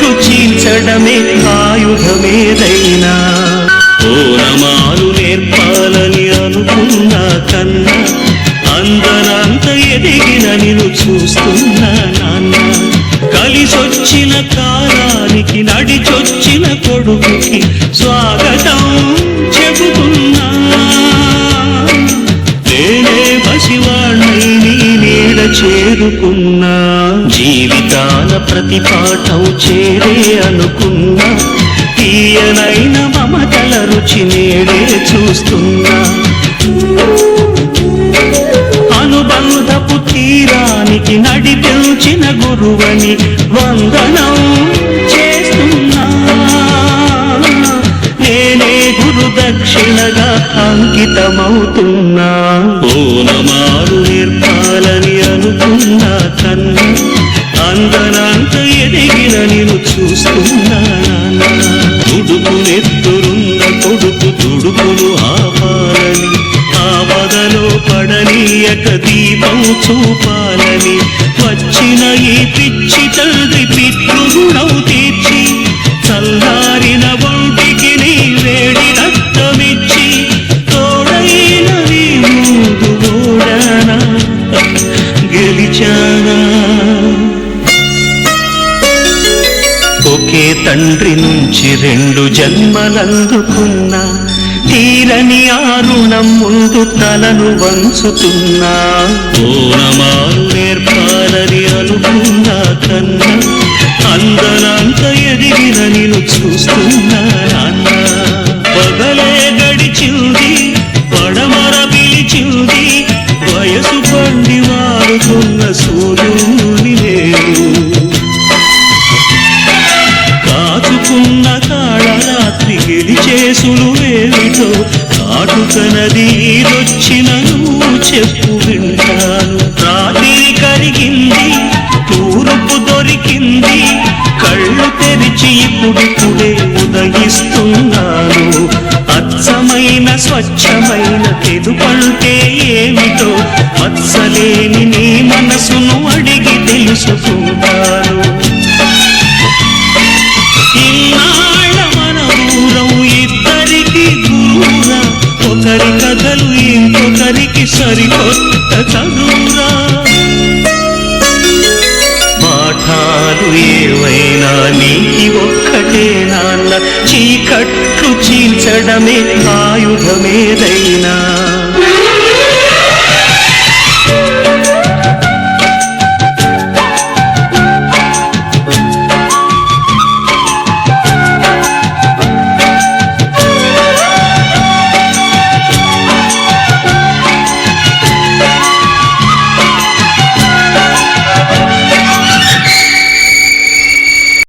కుచించడమే ఆయుధమేదైనా ఓనమాలు నేర్పాలని అనుకున్నా కన్నా అందనంత ఎదిగిన నిన్ను చూస్తున్నా నాన్న. కలిసొచ్చిన కాలానికి నడిచొచ్చిన కొడుకుకి చేరుకున్నా. జీవితాల ప్రతి పాఠం చేరే అనుకున్నా. తీయనైన మమతల రుచి నేడే చూస్తున్నా. అనుబంధపు తీరానికి నడిపించిన గురువని వందనం. దక్షిణగా అంకితమవుతున్నా. ఓనమారు నేర్పాలని అనుకున్నా కన్నా అందనంత ఎదిగిన నేను చూస్తున్నా తుడుపు నెత్తురున్న కొడుకు తుడుపులు ఆపాలని ఆపదలో పడనీయక దీపం చూపాలని వచ్చిన ఈ పిచ్చి తల్లి పితృగుణం తీర్చి తండ్రి నుంచి రెండు జన్మలందుకున్నా తీరని ఆరుణం ముందు తలను వంచుతున్నా. ఓనమారు కాటుకనది రొచ్చినను చెప్పు వింటాను. రాత్రి కరిగింది తూరుపు దొరికింది కళ్ళు తెరిచి ఇప్పుడిప్పుడే ఉదగిస్తున్నాను అచ్చమైన స్వచ్ఛమైన తెదుపంటే ఏమిటో మత్సలేని నీ మనసును అడిగి తెలుసుకుంటాను. సరికొత్త చదువురా పాఠాలు ఏవైనా నీకి ఒక్కటే నాన్న చీకట్లు చీల్చడమే ఆయు